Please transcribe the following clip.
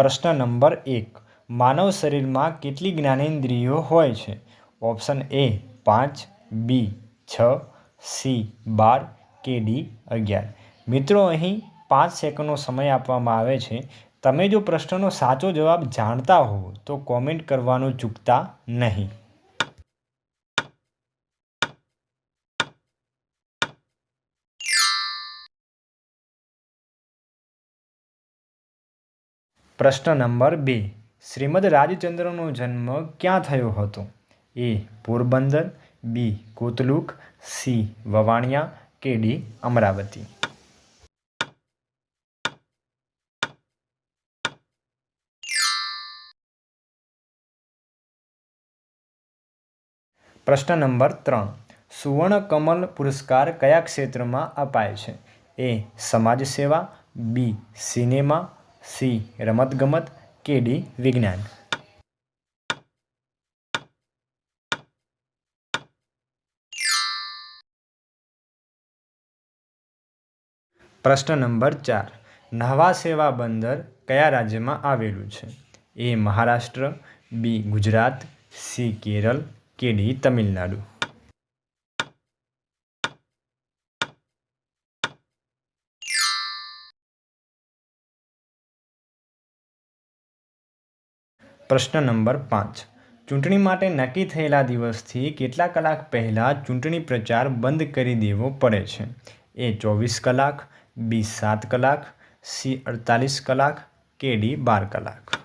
પ્રશ્ન નંબર એક. માનવ શરીરમાં કેટલી જ્ઞાનેન્દ્રિયો હોય છે? ઓપ્શન એ પાંચ, બી છ, સી બાર, કે ડી અગિયાર. મિત્રો, અહીં પાંચ સેકન્ડનો સમય આપવામાં આવે છે. તમે જો પ્રશ્નનો સાચો જવાબ જાણતા હો તો કોમેન્ટ કરવાનું ચૂકતા નહીં. પ્રશ્ન નંબર બે. શ્રીમદ રાજચંદ્રનો જન્મ ક્યાં થયો હતો? એ. પોરબંદર, બી. કોતલુક, સી. વવાણિયા, કે ડી. અમરાવતી. પ્રશ્ન નંબર ત્રણ. સુવર્ણ કમલ પુરસ્કાર કયા ક્ષેત્રમાં અપાય છે? એ. સમાજ સેવા બી. સિનેમા સી, રમતગમત, કે ડી, વિજ્ઞાન. પ્રશ્ન નંબર ચાર. નહવા સેવા બંદર કયા રાજ્યમાં આવેલું છે? A Maharashtra, B Gujarat, C Kerala, કે ડી તમિલનાડુ. પ્રશ્ન નંબર પાંચ. ચૂંટણી માટે નક્કી થયેલા દિવસથી કેટલા કલાક પહેલાં ચૂંટણી પ્રચાર બંધ કરી દેવો પડે છે? એ ચોવીસ કલાક, બી સાત કલાક, સી અડતાલીસ કલાક, કે ડી બાર કલાક?